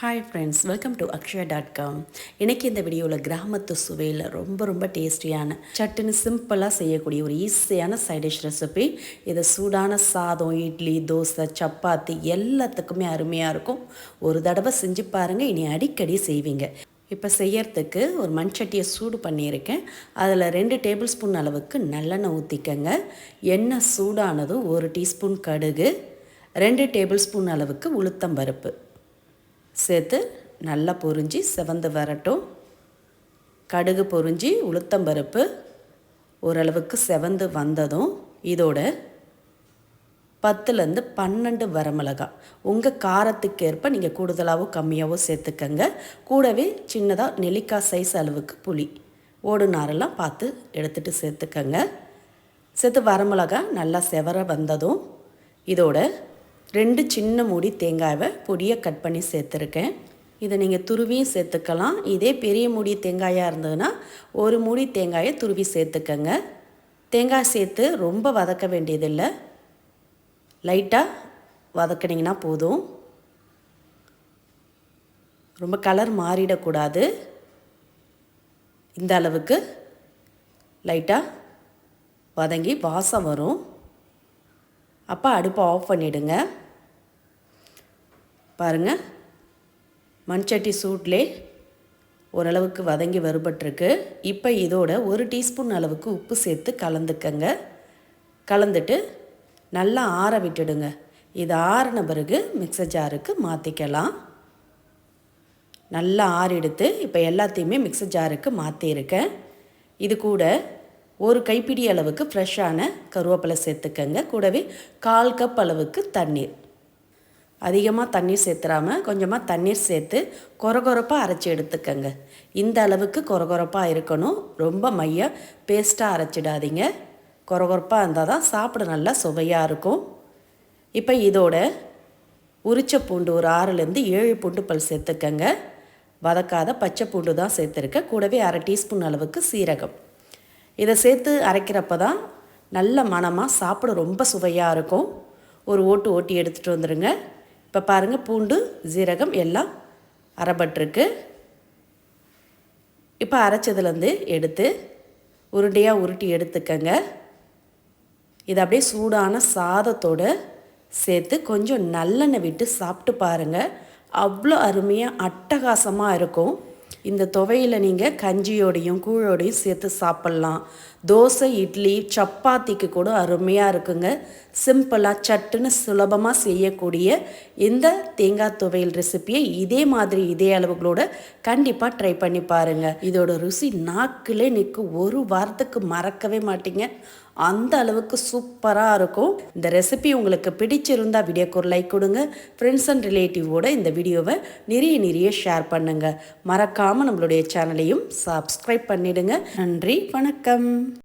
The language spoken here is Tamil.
Hi friends welcome to Akshaya dot com இன்றைக்கி இந்த வீடியோவில் கிராமத்து சுவையில் ரொம்ப ரொம்ப டேஸ்டியான சட்டுன்னு சிம்பிளாக செய்யக்கூடிய ஒரு ஈஸியான சைட் டிஷ் ரெசிபி இது சூடான சாதம் இட்லி தோசை சப்பாத்தி எல்லாத்துக்குமே அருமையாக இருக்கும். ஒரு தடவை செஞ்சு பாருங்கள் இனி அடிக்கடி செய்வீங்க. இப்போ செய்யறதுக்கு ஒரு மண்சட்டியை சூடு பண்ணியிருக்கேன். அதில் ரெண்டு டேபிள் ஸ்பூன் அளவுக்கு நல்லெண்ணெய் ஊற்றிக்கங்க எண்ணெய் சூடானதும் ஒரு டீஸ்பூன் கடுகு ரெண்டு டேபிள் ஸ்பூன் அளவுக்கு உளுத்தம் பருப்பு. சேர்த்து நல்லா பொரிஞ்சு செவந்து வரட்டும். கடுகு பொரிஞ்சு உளுத்தம்பருப்பு ஓரளவுக்கு செவந்து வந்ததும் இதோட பத்துலேருந்து பன்னெண்டு வரமிளகா. உங்கள் காரத்துக்கு ஏற்ப நீங்கள் கூடுதலாகவோ கம்மியாகவோ சேர்த்துக்கங்க. கூடவே சின்னதாக நெல்லிக்காய் சைஸ் அளவுக்கு புளி. ஓடு நாரெல்லாம் பார்த்து எடுத்துகிட்டு சேர்த்துக்கங்க. சேர்த்து வரமிளகா நல்லா செவர வந்ததும் இதோட ரெண்டு சின்ன மூடி தேங்காயை பொடியை கட் பண்ணி சேர்த்துருக்கேன். இதை நீங்கள் துருவியும் சேர்த்துக்கலாம். இதே பெரிய மூடி தேங்காயாக இருந்ததுன்னா ஒரு மூடி தேங்காயை துருவி சேர்த்துக்கங்க. தேங்காய் சேர்த்து ரொம்ப வதக்க வேண்டியதில்லை. லைட்டாக வதக்கினீங்கன்னா போதும். ரொம்ப கலர் மாறிடக்கூடாது. இந்த அளவுக்கு லைட்டாக வதங்கி வாசம் வரும். அப்போ அடுப்பை ஆஃப் பண்ணிவிடுங்க பாருங்கள் மண்சட்டி சூட்லே ஓரளவுக்கு வதங்கி வருபட்டிருக்கு. இப்போ இதோட ஒரு டீஸ்பூன் அளவுக்கு உப்பு சேர்த்து கலந்துக்கங்க. கலந்துட்டு நல்லா ஆற விட்டுடுங்க. இது ஆறின பிறகு மிக்சர் ஜாருக்கு மாற்றிக்கலாம் நல்லா ஆறெடுத்து இப்போ எல்லாத்தையுமே மிக்சர் ஜாருக்கு மாற்றியிருக்கேன் இது கூட ஒரு கைப்பிடி அளவுக்கு ஃப்ரெஷ்ஷான கருவேப்பிலை சேர்த்துக்கங்க. கூடவே கால் கப் அளவுக்கு தண்ணீர். அதிகமாக தண்ணீர் சேர்த்துறாமல் கொஞ்சமாக தண்ணீர் சேர்த்து கொரகொரப்பாக அரைச்சி எடுத்துக்கங்க. இந்த அளவுக்கு கொரகொரப்பாக இருக்கணும். ரொம்ப மைய பேஸ்ட்டாக அரைச்சிடாதீங்க. கொரகொரப்பாக இருந்தால் தான் சாப்பிட நல்லா சுவையாக இருக்கும். இப்போ இதோட உரிச்ச பூண்டு ஒரு ஆறுலேருந்து ஏழு பூண்டு பல் சேர்த்துக்கங்க. வதக்காத பச்சை பூண்டு தான் சேர்த்துருக்கேன். கூடவே அரை டீஸ்பூன் அளவுக்கு சீரகம். இதை சேர்த்து அரைக்கிறப்ப தான் நல்ல மனமாக சாப்பிட ரொம்ப சுவையாக இருக்கும். ஒரு ஓட்டு ஓட்டி எடுத்துகிட்டு வந்துடுங்க இப்போ பாருங்கள் பூண்டு ஜீரகம் எல்லாம் அரைபட்டிருக்கு. இப்போ அரைச்சதுலேருந்து எடுத்து உருண்டையாக உருட்டி எடுத்துக்கங்க. இதை அப்படியே சூடான சாதத்தோடு சேர்த்து கொஞ்சம் நல்லெண்ணெய் விட்டு சாப்பிட்டு பாருங்கள் அவ்வளோ அருமையாக அட்டகாசமாக இருக்கும். இந்த துவையில் நீங்கள் கஞ்சியோடையும் கூழோடையும் சேர்த்து சாப்பிட்லாம். தோசை இட்லி சப்பாத்திக்கு கூட அருமையாக இருக்குங்க. சிம்பிளாக சட்டுன்னு சுலபமாக செய்யக்கூடிய இந்த தேங்காய் துவையல் ரெசிப்பியை இதே மாதிரி இதே அளவுகளோட கண்டிப்பாக ட்ரை பண்ணி பாருங்கள் இதோட ருசி நாக்கிலே நிற்கும் ஒரு வாரத்துக்கு மறக்கவே மாட்டீங்க. அந்த அளவுக்கு சூப்பராக இருக்கும். இந்த ரெசிபி உங்களுக்கு பிடிச்சிருந்தா வீடியோக்கு ஒரு லைக் கொடுங்க. ஃப்ரெண்ட்ஸ் அண்ட் ரிலேட்டிவோட இந்த வீடியோவை நிறைய நிறைய ஷேர் பண்ணுங்கள் மறக்காமல் நம்மளுடைய சேனலையும் சப்ஸ்கிரைப் பண்ணிடுங்க. நன்றி வணக்கம்.